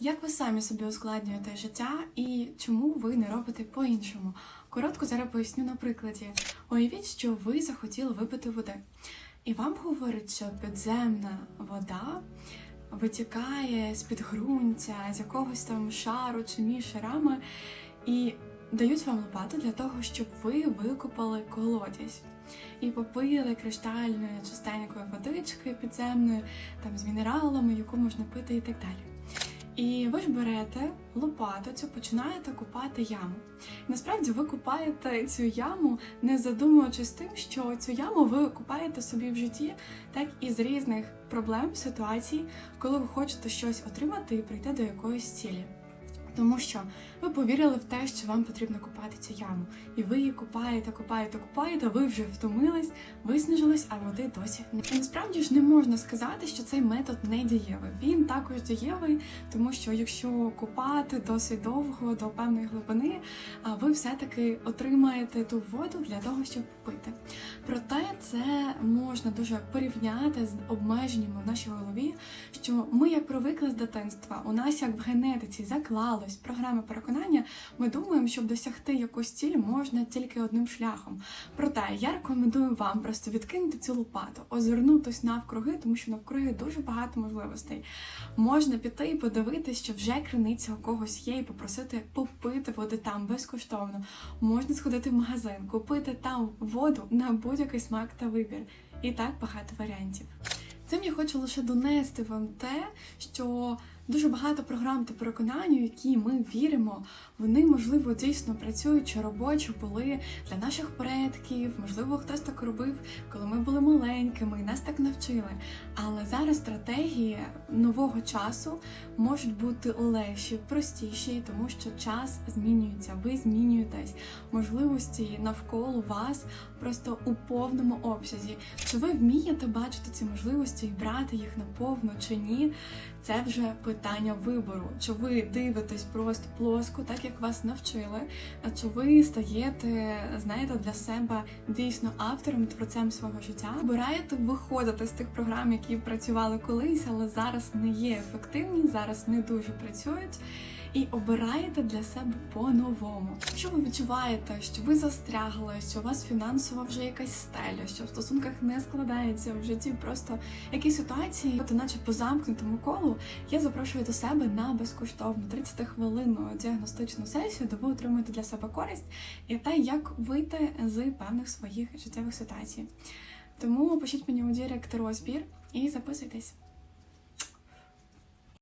Як ви самі собі ускладнюєте життя і чому ви не робите по-іншому? Коротко зараз поясню на прикладі. Уявіть, що ви захотіли випити води, і вам говорять, що підземна вода витікає з підґрунтя, з якогось там шару чи між шарами, і дають вам лопату для того, щоб ви викопали колодязь. І попили криштальної чистенької водички підземної, там з мінералами, яку можна пити і так далі. І ви ж берете лопату, цю починаєте купати яму. Насправді ви купаєте цю яму, не задумуючись тим, що цю яму ви купаєте собі в житті, так і з різних проблем, ситуацій, коли ви хочете щось отримати і прийти до якоїсь цілі. Тому що ви повірили в те, що вам потрібно купати цю яму, і ви її купаєте, купаєте, купаєте, ви вже втомились, виснажились, а води досі не. І насправді ж не можна сказати, що цей метод не дієвий. Він також дієвий, тому що якщо купати досить довго до певної глибини, а ви все-таки отримаєте ту воду для того, щоб пити. Проте це можна дуже порівняти з обмеженнями в нашій голові, що ми як привикли з дитинства, у нас як в генетиці заклалось програми переконання, ми думаємо, щоб досягти якусь ціль можна тільки одним шляхом. Проте я рекомендую вам просто відкинути цю лопату, озирнутись навкруги, тому що навкруги дуже багато можливостей. Можна піти і подивитись, що вже криниця у когось є, і попросити попити води там безкоштовно. Можна сходити в магазин, купити там воду на будь-який смак та вибір. І так багато варіантів. Цим я хочу лише донести вам те, що дуже багато програм та переконань, які ми віримо, вони можливо дійсно працюють чи робочі були для наших предків. Можливо, хтось так робив, коли ми були маленькими, і нас так навчили. Але зараз стратегії нового часу можуть бути легші, простіші, тому що час змінюється, ви змінюєтесь, можливості навколо вас просто у повному обсязі. Чи ви вмієте бачити ці можливості і брати їх наповну чи ні? Це вже питання вибору. Чи ви дивитесь просто плоско, так як вас навчили, а чи ви стаєте, знаєте, для себе дійсно автором, творцем свого життя? Обираєте виходити з тих програм, які працювали колись, але зараз не є ефективні, зараз не дуже працюють. І обираєте для себе по-новому. Якщо ви відчуваєте, що ви застрягли, що у вас фінансова вже якась стеля, що в стосунках не складається в житті просто якісь ситуації, то наче по замкнутому колу, я запрошую до себе на безкоштовну 30 хвилинну діагностичну сесію, де ви отримуєте для себе користь і те, як вийти з певних своїх життєвих ситуацій. Тому пишіть мені у дірект розбір і записуйтесь.